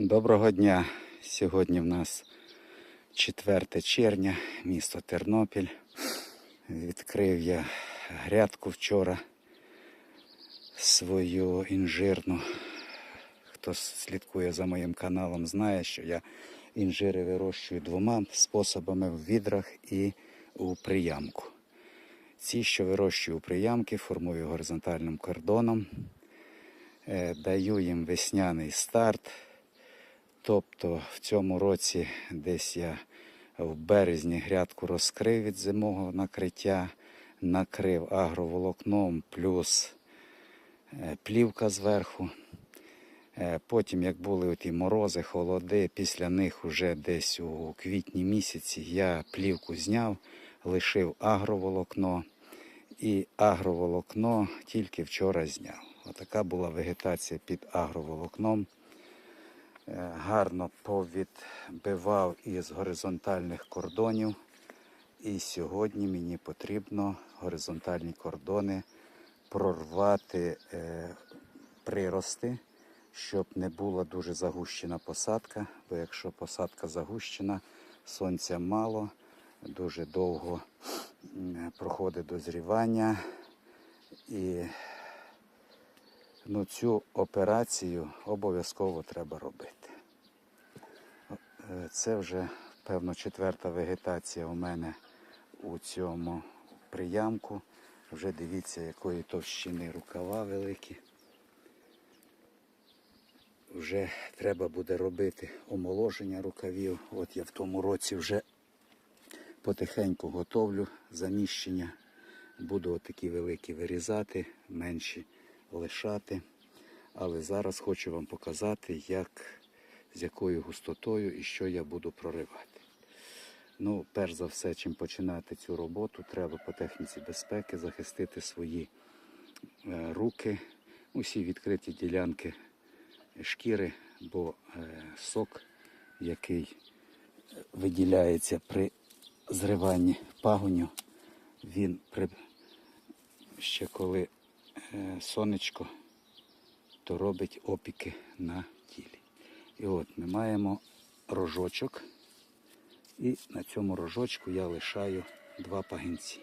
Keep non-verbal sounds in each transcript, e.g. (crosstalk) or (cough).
Доброго дня! Сьогодні в нас 4 червня, місто Тернопіль. Відкрив я грядку вчора свою інжирну. Хто слідкує за моїм каналом, знає, що я інжири вирощую двома способами в відрах і у приямку. Ці, що вирощую у приямки, формую горизонтальним кордоном. Е, Даю їм весняний старт. Тобто в цьому році десь я в березні грядку розкрив від зимового накриття, накрив агроволокном плюс е, плівка зверху. Е, Потім, як були ті морози, холоди, після них уже десь у квітні місяці я плівку зняв, лишив агроволокно і агроволокно тільки вчора зняв. Отака була вегетація під агроволокном. Е, Гарно повідбивав із горизонтальних кордонів. І сьогодні мені потрібно горизонтальні кордони прорвати е, прирости, щоб не була дуже загущена посадка. Бо якщо посадка загущена, сонця мало, дуже довго проходить дозрівання. І ну, цю операцію обов'язково треба робити. Е, Це вже, певно, четверта вегетація у мене у цьому приямку. Вже дивіться, якої товщини рукава великі. Вже треба буде робити омоложення рукавів. От я в тому році вже потихеньку готовлю заміщення. Буду отакі великі вирізати, менші лишати. Але зараз хочу вам показати, як, з якою густотою і що я буду проривати. Ну, перш за все, чим починати цю роботу, треба по техніці безпеки захистити свої е, руки, усі відкриті ділянки шкіри, бо е, сок, який виділяється при зриванні пагоню, він при ще коли е, сонечко, то робить опіки на тілі. І от ми маємо рожочок. І на цьому рожочку я лишаю два пагінці.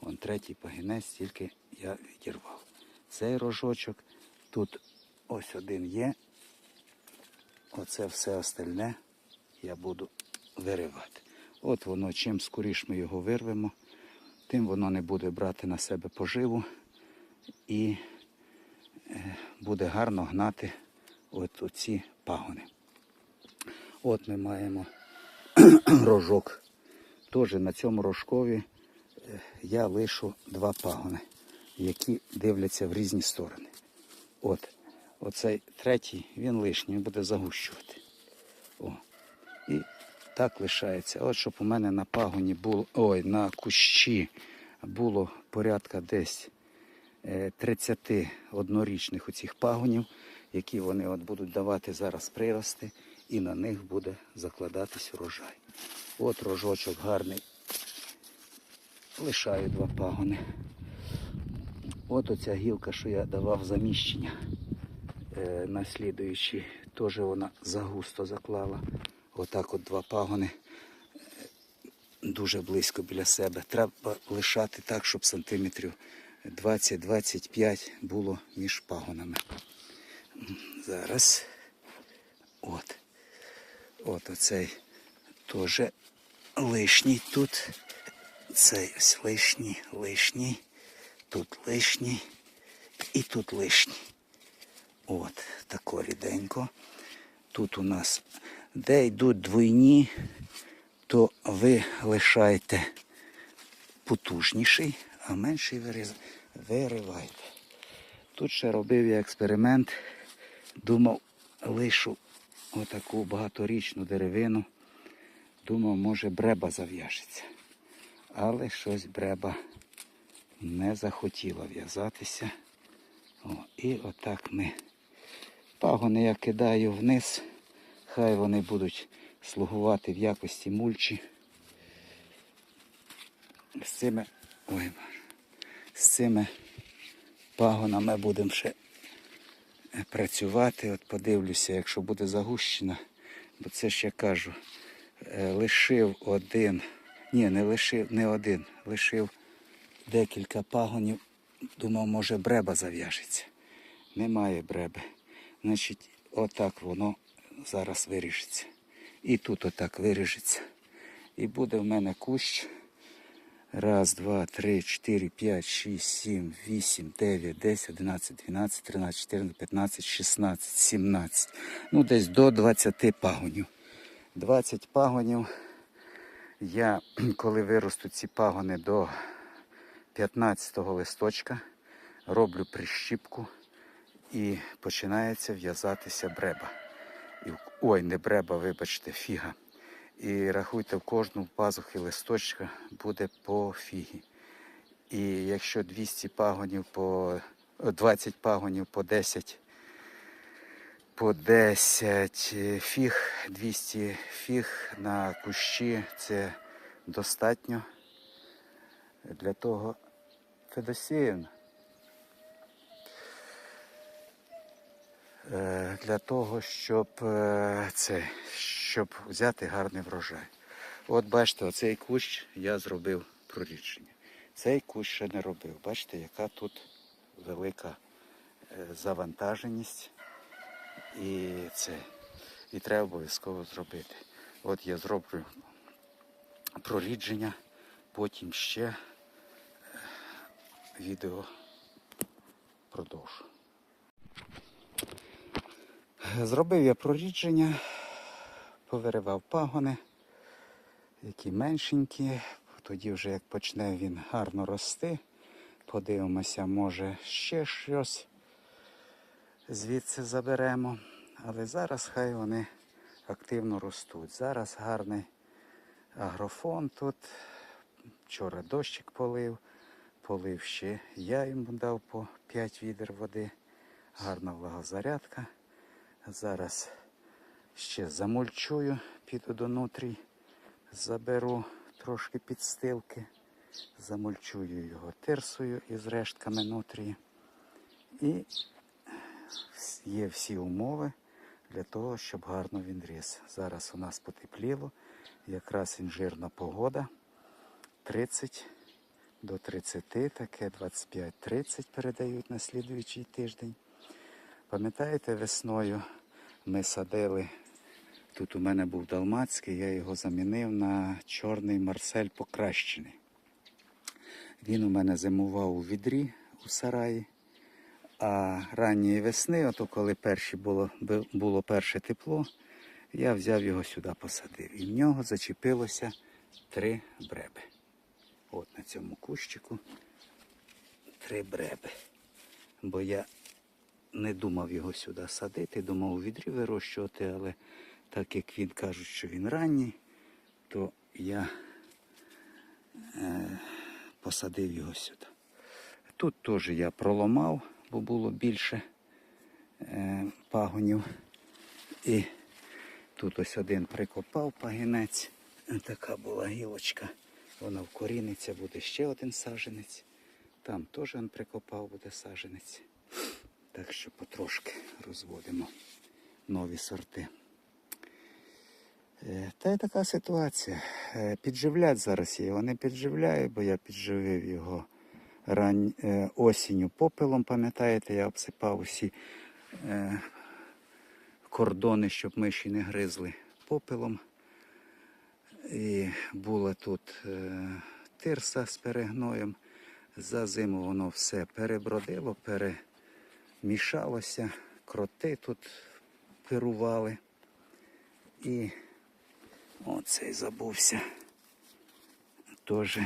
Вон третій пагінець тільки я відірвав. Цей рожочок, тут ось один є. Оце все остальне я буду виривати. От воно, чим скоріш ми його вирвемо, тим воно не буде брати на себе поживу і е, буде гарно гнати от оці пагони. От ми маємо (clears throat) рожок. Теж на цьому рожкові е, я лишу два пагони, які дивляться в різні сторони. От, оцей третій, він лишній, він буде загущувати. О. І так лишається. От щоб у мене на пагоні було, ой, на кущі було порядка десь е, 30 однорічних оцих пагонів, які вони от будуть давати зараз прирости, і на них буде закладатись урожай. От рожочок гарний. Лишаю два пагони. От оця гілка, що я давав заміщення е, наслідуючі, теж вона загусто заклала. Отак от два пагони е, дуже близько біля себе. Треба лишати так, щоб сантиметрів 20-25 було між пагонами. Зараз. От. От оцей теж лишній тут. Цей ось лишній, лишній, тут лишній і тут лишній. От, тако ріденько. Тут у нас, де йдуть двойні, то ви лишаєте потужніший, а менший виривайте. Тут ще робив я експеримент, думав, лишу отаку багаторічну деревину. Думав, може бреба зав'яжеться. Але щось бреба не захотіла в'язатися. І отак ми пагони я кидаю вниз. Хай вони будуть слугувати в якості мульчі. З цими, ой, з цими пагонами будемо ще працювати. От подивлюся, якщо буде загущена, бо це ж я кажу, е, лишив один, ні, не лишив, не один, лишив декілька пагонів. Думав, може бреба зав'яжеться. Немає бреби. Значить, отак воно зараз виріжеться. І тут отак виріжеться. І буде в мене кущ. Раз, два, три, чотири, п'ять, шість, сім, вісім, дев'ять, десять, одинадцять, дванадцять, тринадцять, чотирнадцять, п'ятнадцять, шістнадцять, сімнадцять. Ну, десь до 20 пагонів. 20 пагонів. Я, (clears throat) коли виросту ці пагони до 15 листочка, роблю прищіпку і починається в'язатися бреба. Ой, не бреба, вибачте, фіга. І рахуйте, в кожну пазухи листочка буде по фігі. І якщо 200 пагонів по о, 20 пагонів по 10 по 10 фіг, 200 фіг на кущі це достатньо для того Федосіївна. Е, Для того, щоб е, це, щоб взяти гарний врожай. От бачите, оцей кущ я зробив прорідження. Цей кущ ще не робив. Бачите, яка тут велика е, завантаженість. І це. І треба обов'язково зробити. От я зроблю прорідження, потім ще е, відео продовжу. Зробив я прорідження, повиривав пагони, які меншенькі. Тоді вже як почне він гарно рости, подивимося, може ще щось звідси заберемо. Але зараз хай вони активно ростуть. Зараз гарний агрофон тут. Вчора дощик полив, полив ще. Я йому дав по 5 відер води. Гарна влагозарядка. Зараз ще замульчую, піду до нутрій, заберу трошки підстилки, замульчую його тирсою із рештками нутрії. І є всі умови для того, щоб гарно він ріс. Зараз у нас потепліло, якраз інжирна погода. 30 до 30, таке 25-30 передають на слідуючий тиждень. Пам'ятаєте, весною ми садили, тут у мене був далмацький, я його замінив на чорний марсель покращений. Він у мене зимував у відрі у сараї. А ранньої весни, ото коли перші було, було перше тепло, я взяв його сюди посадив. І в нього зачепилося три бреби. От на цьому кущику три бреби. Бо я не думав його сюди садити, думав у відрі вирощувати, але так як він кажуть, що він ранній, то я е, посадив його сюди. Тут теж я проломав, бо було більше е, пагонів. І тут ось один прикопав пагінець. Така була гілочка. Вона вкоріниться, буде ще один саженець. Там теж він прикопав, буде саженець. Так що потрошки розводимо нові сорти. Е, Та й така ситуація. Е, Підживлять зараз я його не підживляю, бо я підживив його рань, е, осінню попелом, пам'ятаєте, я обсипав усі кордони, щоб миші не гризли попелом. І була тут тирса з перегноєм. За зиму воно все перебродило, перемішалося, кроти тут пирували. І оцей забувся. Теж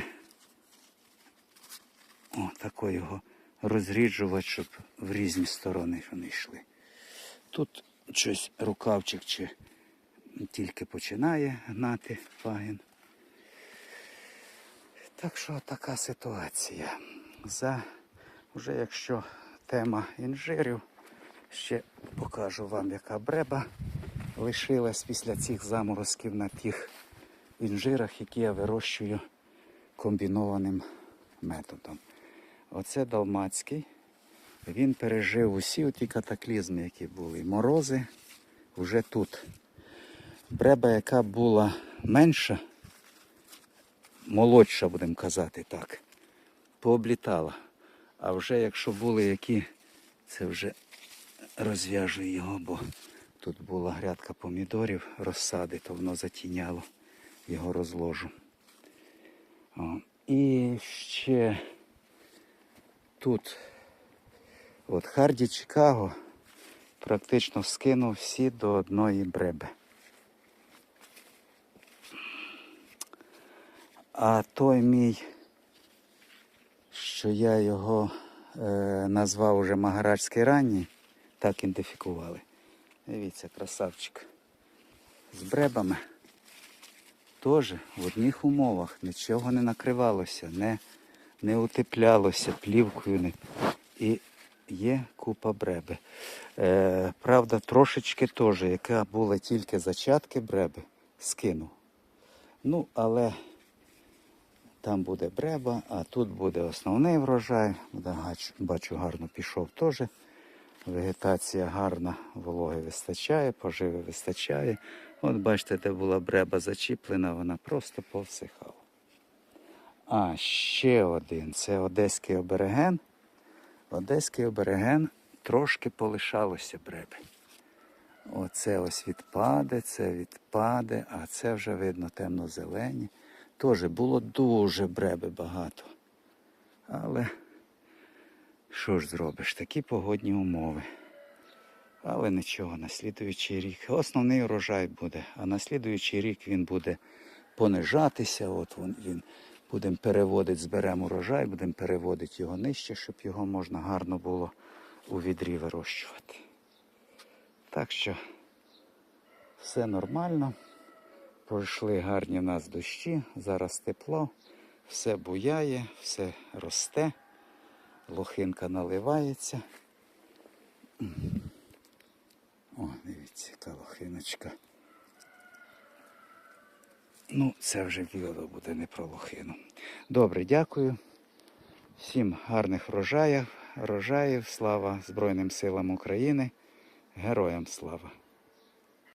о, такий його розріджувач, щоб в різні сторони вони йшли. Тут щось рукавчик чи тільки починає гнати пагін. Так що така ситуація. За вже якщо тема інжирів, ще покажу вам, яка бреба лишилась після цих заморозків на тих інжирах, які я вирощую комбінованим методом. Оце далмацький. Він пережив усі ті катаклізми, які були. Морози вже тут. Бреба, яка була менша, молодша, будемо казати так, пооблітала. А вже якщо були які, це вже розв'яжую його, бо тут була грядка помідорів, розсади, то воно затіняло, його розложу. О, і ще тут от Харді Чикаго практично скинув всі до одної бреби. А той мій, що я його е, назвав уже Магарадський ранній, так ідентифікували. Дивіться, красавчик. З бребами. Теж в одних умовах нічого не накривалося, не, не утеплялося плівкою. Не... І є купа бреби. Е, правда, трошечки теж, яка була тільки зачатки бреби, скинув. Ну, але там буде бреба, а тут буде основний врожай. Бачу, гарно пішов теж. Вегетація гарна, вологи вистачає, поживи вистачає. От бачите, де була бреба зачіплена, вона просто повсихала. А, ще один. Це Одеський обереген. Одеський обереген трошки полишалося бреби. Оце ось відпаде, це відпаде, а це вже видно темно-зелені. Теж було дуже бреби багато. Але що ж зробиш? Такі погодні умови. Але нічого, на слідуючий рік. Основний урожай буде, а на слідуючий рік він буде понижатися. От він, він будемо переводити, зберемо урожай, будемо переводити його нижче, щоб його можна гарно було у відрі вирощувати. Так що все нормально. Пройшли гарні в нас дощі, зараз тепло, все буяє, все росте, лохинка наливається. О, дивіться, яка лохиночка. Ну, це вже відео буде не про лохину. Добре, дякую. Всім гарних врожаїв, врожаїв. Слава Збройним силам України. Героям слава!